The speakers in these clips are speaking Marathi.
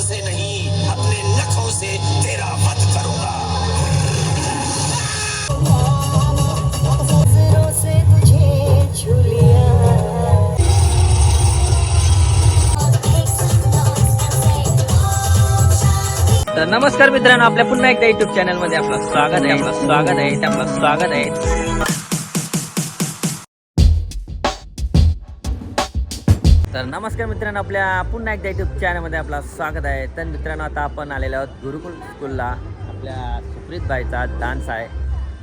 हाथों से नहीं अपने नखों से तेरा वध करूंगा। तर नमस्कार मित्रांनो आपल्या पुन्हा एकदा युट्यूब चॅनलमध्ये आपलं स्वागत आहे आपलं स्वागत आहे आपलं स्वागत आहे. तर नमस्कार मित्रांनो आपल्या पुन्हा एकदा युट्यूब चॅनलमध्ये आपलं स्वागत आहे. तर मित्रांनो आता आपण आलेलो आहोत गुरुकुल स्कूलला आपल्या सुप्रीत बाईचा डान्स आहे.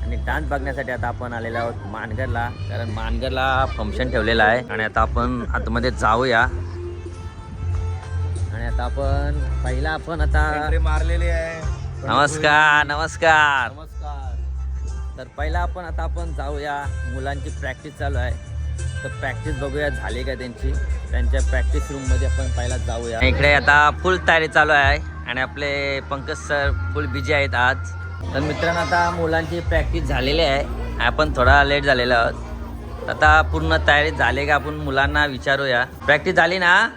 आणि डान्स बघण्यासाठी आता आपण आलेलो आहोत मानगरला कारण मानगरला फंक्शन ठेवलेलं आहे. आणि आता आपण आतमध्ये जाऊया. आणि आता आपण पहिला आपण आता मारलेली आहे. नमस्कार नमस्कार. नमस्कार. तर पहिला आपण आता आपण जाऊया. मुलांची प्रॅक्टिस चालू आहे. तर प्रॅक्टिस बघूया झाली का त्यांची? त्यांच्या प्रॅक्टिस रूममध्ये आपण पहिला जाऊया. इकडे आता फुल तयारी चालू आहे आणि आपले पंकज सर फुल बिझी आहेत आज. तर मित्रांनो आता मुलांची प्रॅक्टिस झालेली आहे. आपण थोडा लेट झालेलो आहोत. आता पूर्ण तयारी झाली का आपण मुलांना विचारूया. प्रॅक्टिस झाली ना?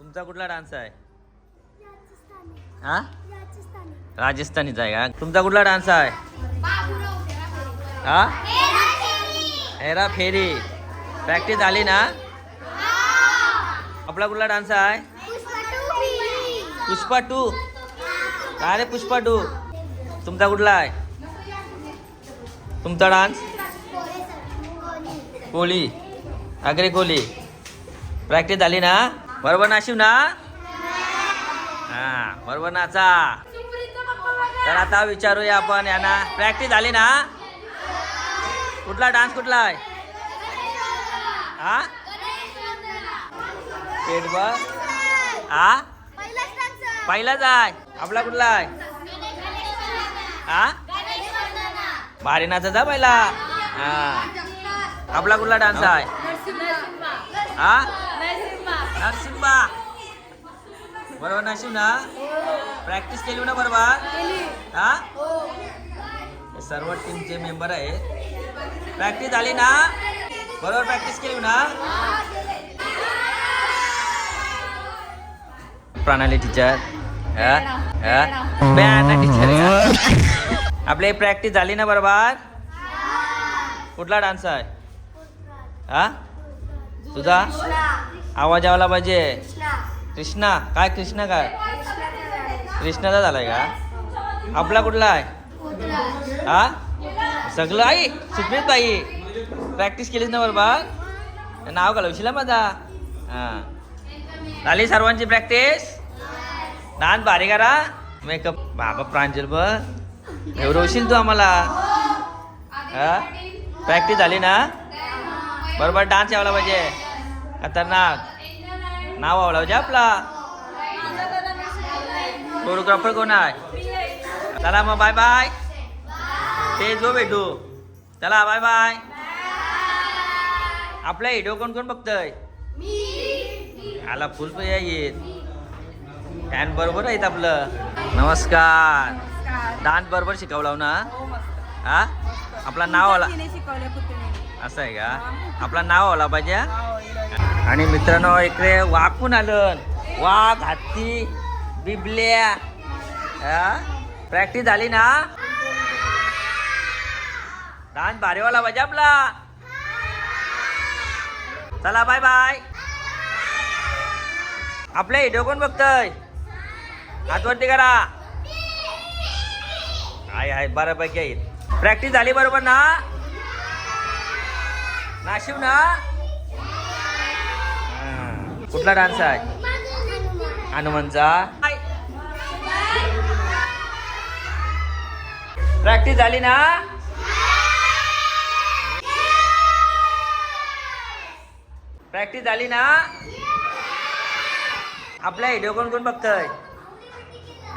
तुमचा कुठला डान्स आहे? हा? राजस्थानीचा आहे का? तुमचा कुठला डान्स आहे? हा? हेरा फेरी. प्रॅक्टिस झाली ना? आपला कुठला डान्स आहे? पुष्पा टू. काय रे पुष्पा टू? तुमचा कुठला आहे? तुमचा डान्स कोहली. आगरे कोहली. प्रॅक्टिस झाली ना? बरोबर नाशिव ना? हा बरोबर नाचा. तर आता विचारूया आपण यांना. प्रॅक्टिस झाली ना? कुठला डान्स कुठला आहे? हा? पेटबॉल हा? पहिलाच आहे. आपला कुठला आहे? हा? भारी नाचायचा पहिला. हा. आपला कुठला डान्स आहे? हा? नरसिंबा बरोबर नशीब ना? प्रॅक्टिस केली ना बरोबर? हा? हे सर्व टीमचे मेंबर आहेत. प्रॅक्टिस झाली ना बरोबर प्रॅक्टिस केली ना प्रणाली टीचर टीचर आपली प्रॅक्टिस झाली ना बरोबर? कुठला डान्स आहे? हा? तुझा? आवाज आवाला पाहिजे. कृष्णा. काय कृष्णा काय कृष्णाचा झालाय का? आपला कुठला आहे? हा? सगळं आई सुप्रीत बाई प्रॅक्टिस केलीच ना बरोबर? नाव घालवशील माझा? हां. झाली सर्वांची प्रॅक्टिस डान्स भारी करा. मेकअप बाबा प्रांजल बघ. एवढं तू आम्हाला. हा? प्रॅक्टिस झाली ना? बरोबर डान्स यावला पाहिजे. खतरनाक. नाव आवडा पाहिजे आपला. फोटोग्राफर कोण आहे? चला मग बाय बाय ते जो भेटू. चला बाय बाय आपला व्हिडिओ कोण कोण बघतय? आला फुल पण येत. फॅन बरोबर आहेत आपलं. नमस्कार. डान्स बरोबर शिकवला ना? हा आपला नाव आला. असं आहे का? आपला नाव आला पाहिजे हा? आणि मित्रांनो इकडे पण आलं. वाघ हत्ती बिबल्या. प्रॅक्टिस झाली ना? डान्स भारीवाला पाहिजे आपला. चला बाय बाय आपल्या व्हिडिओ कोण बघतय? हातवरती करा. आहे आहे बऱ्यापैकी आहे प्रॅक्टिस झाली बरोबर ना? नाशिव ना? कुठला डान्स आहे? हनुमानचा. प्रॅक्टिस झाली ना? प्रॅक्टिस झाली ना? आपला व्हिडिओ कोण कोण बघतय?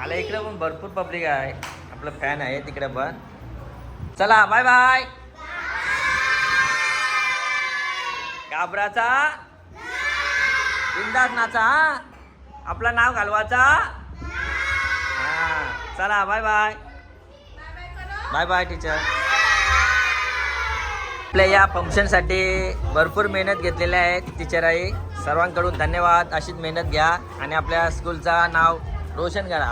आला इकडे पण भरपूर पब्लिक आहे. आपलं फॅन आहे तिकडे पण. चला बाय बाय घाबराचा बिंदास नाचा हा? आपलं नाव घालवाचा हा. चला bye bye bye bye teacher आपल्या या फंक्शनसाठी भरपूर मेहनत घेतलेल्या आहेत टीचर आहे सर्वांकडून धन्यवाद. अशीच मेहनत घ्या आणि आपल्या स्कूलचा नाव रोशन करा.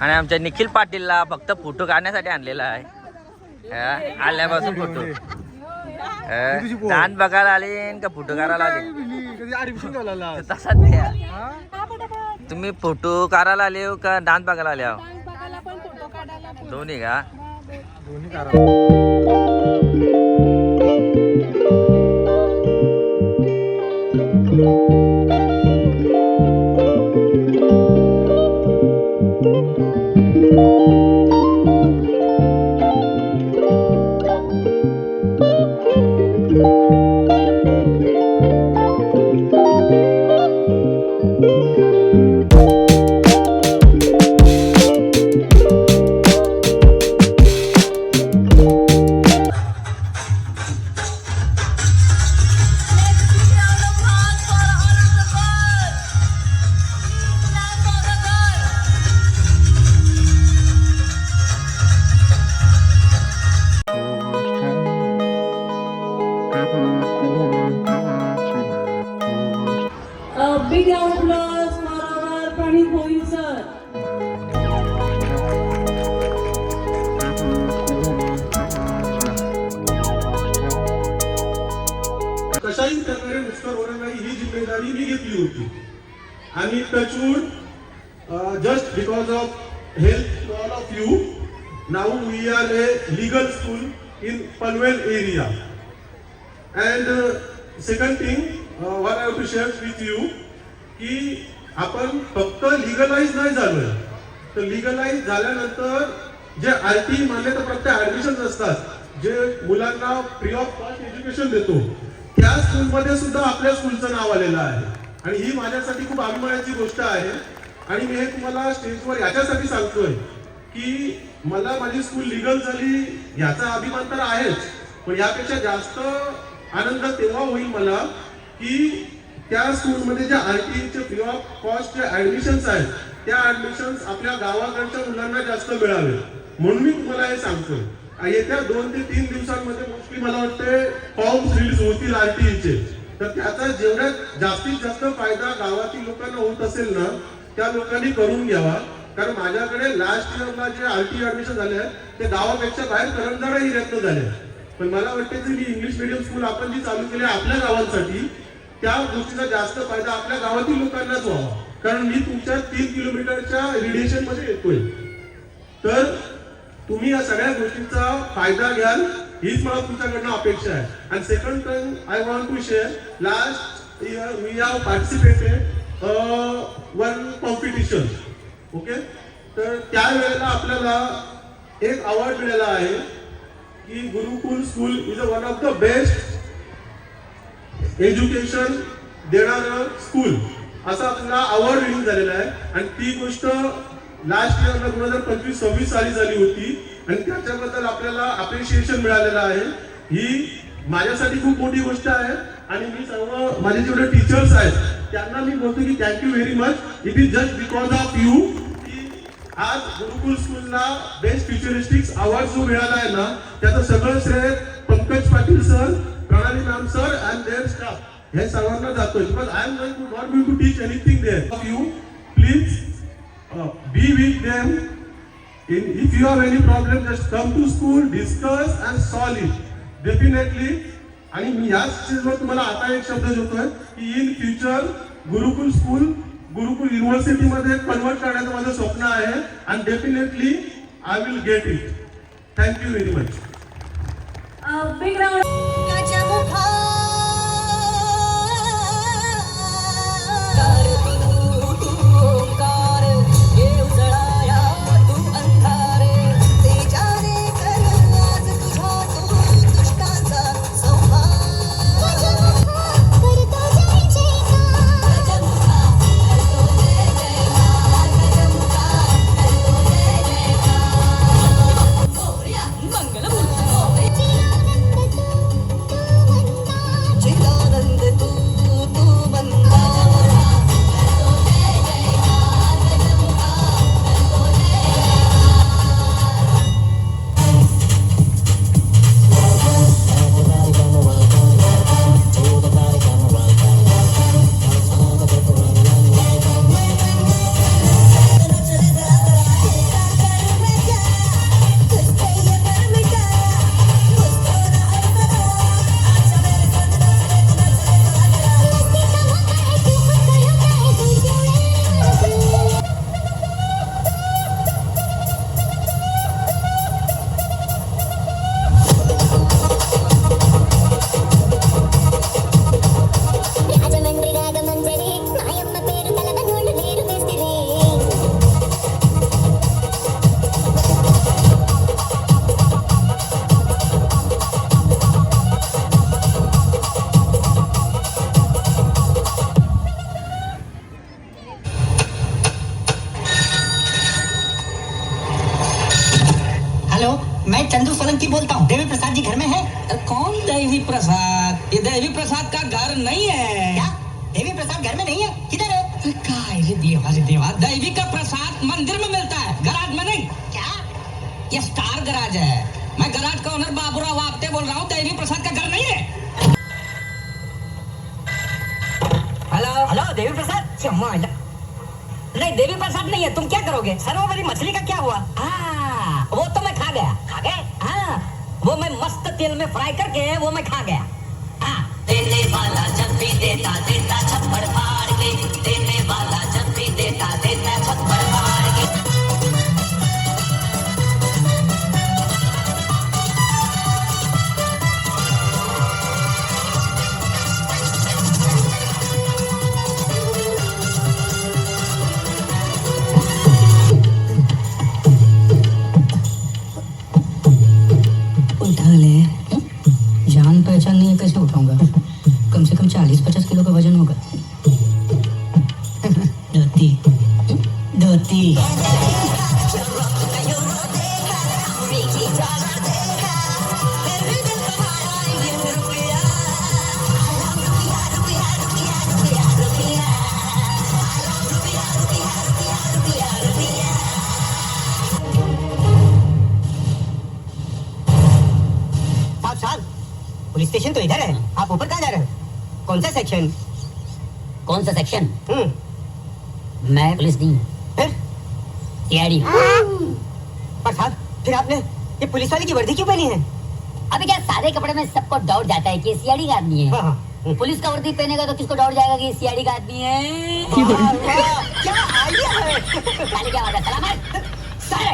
आणि आमच्या निखिल पाटीलला फक्त फोटो काढण्यासाठी आणलेला आहे. आल्यापासून फोटो. डान्स बघायला आले का फोटो काढायला आले तसाच. तुम्ही फोटो काढायला आले हो का डान्स बघायला आले हो बघायला पण फोटो काढायला पण दोन्ही का A कशाही प्रकारे नुकसान होणार नाही ही जिम्मेदारी मी घेतली होती. आणि touchwood just because of health all of you now we are a legal school in Panvel area and second thing one I to share with you की आपण फक्त लिगलाइज नाही झालोय. तर लिगलाइज झाल्यानंतर जे आय टी मान्यताप्राप्त ऍडमिशन असतात. जे मुलांना फ्री ऑफ कॉस्ट एज्युकेशन देतो. त्या स्कूलमध्ये सुद्धा आपल्या स्कूलचं नाव आलेलं आहे. आणि ही माझ्यासाठी खूप अभिमानाची गोष्ट आहे. आणि मी हे तुम्हाला स्टेजवर याच्यासाठी सांगतोय की मला माझी स्कूल लिगल झाली याचा अभिमान तर आहेच. पण यापेक्षा जास्त आनंद तेव्हा होईल मला की त्या स्कूलमध्ये ज्या आर टी चे फ्री ऑफ कॉस्ट जे ऍडमिशन्स आहेत त्या ऍडमिशन्स आपल्या गावाकडच्या मुलांना जास्त मिळावे. म्हणून मी तुम्हाला हे सांगतोय. येत्या दोन ते तीन दिवसांमध्ये मोस्टली मला वाटते फॉर्म्स रिलीज होतील आरटीईचे. चे तर त्याचा जेवढ्या जास्तीत जास्त फायदा गावातील लोकांना होत असेल ना त्या लोकांनी करून घ्यावा. कारण माझ्याकडे लास्ट इयरला जे आर ऍडमिशन झाले आहे, ते गावापेक्षा बाहेर करंजाडाही रद्द झाले पण मला वाटते की इंग्लिश मिडियम स्कूल आपण जी चालू केली आपल्या गावांसाठी त्या गोष्टीचा जास्त फायदा आपल्या गावातील लोकांनाच व्हावा. कारण मी तुमच्या तीन किलोमीटरच्या रेडिएशनमध्ये येतोय. तर तुम्ही या सगळ्या गोष्टींचा फायदा घ्याल हीच मला तुमच्याकडनं अपेक्षा आहे. आणि second thing I want to share last year we have participated one competition okay तर त्यावेळेला आपल्याला एक अवॉर्ड मिळाला आहे की Gurukul school is a one of the best education देणारं स्कूल असा आपला अवॉर्ड रिलीज झालेला आहे. आणि ती गोष्ट लास्ट इयरला दोन हजार पंचवीस सव्वीस साली झाली होती आणि त्याच्याबद्दल आपल्याला अप्रिशिएशन मिळालेलं आहे. ही माझ्यासाठी खूप मोठी गोष्ट आहे आणि मी सर्व माझे जेवढे टीचर्स आहेत त्यांना मी बोलतो की thank you very much it is just because of you आज गुरुकुल स्कूलला बेस्ट फ्युचरिस्टिक्स अवॉर्ड जो मिळाला आहे ना त्याचं सगळं श्रेय Pankaj Patil sir Pranali ma'am sir and their staff हे सर्वांना जातोय because I am going to not going to teach anything there of you please be with them. In, if you have any problem, just come to school, discuss and solve it. Definitely. आणि मी याच चीजवर तुम्हाला आता एक शब्द देतोय की in future Gurukul school Gurukul युनिव्हर्सिटीमध्ये convert करण्याचं माझं स्वप्न आहे आणि definitely I will get it thank you very much big round प्रसाद का घर नहीं है। क्या? देवी प्रसाद घर में नहीं है? किधर है? काय रे देवा रे देवा? दैवी का प्रसाद मंदिर में मिलता है गराज में नहीं। क्या? ये स्टार गराज है। मैं गराज का ओनर बाबूराव आपते बोल रहा हूँ देवी प्रसाद का घर नहीं है। Hello hello Devi Prasad? क्षमा नहीं देवी प्रसाद नहीं है। तुम क्या करोगे? सरोवरी मछली का क्या हुआ? हाँ वो तो मैं खा गया। खा गए? हाँ वो मैं मस्त तेल में फ्राई करके वो मैं खा गया। देने वाला जब भी देता देता छप्पड़ फाड़ के देने वाला कम से कम चालीस पचास किलो का वजन होगा. धोती. धोती. पुलिस स्टेशन तो इधर है। आप ऊपर कहाँ जा रहे हो? कौन सा सेक्शन कौन सा सेक्शन हम्म। मैं पुलिस नहीं फिर? पर साहब फिर आपने ये पुलिस वाले की वर्दी क्यों पहनी है? अभी क्या सारे कपड़े में सबको डाउट जाता है कि सीआईडी का आदमी है? हाँ, हाँ। पुलिस का वर्दी पहनेगा तो किसको डाउट जाएगा कि सीआईडी का आदमी है? क्या आइडिया है? क्या बात है? सलामत। सर।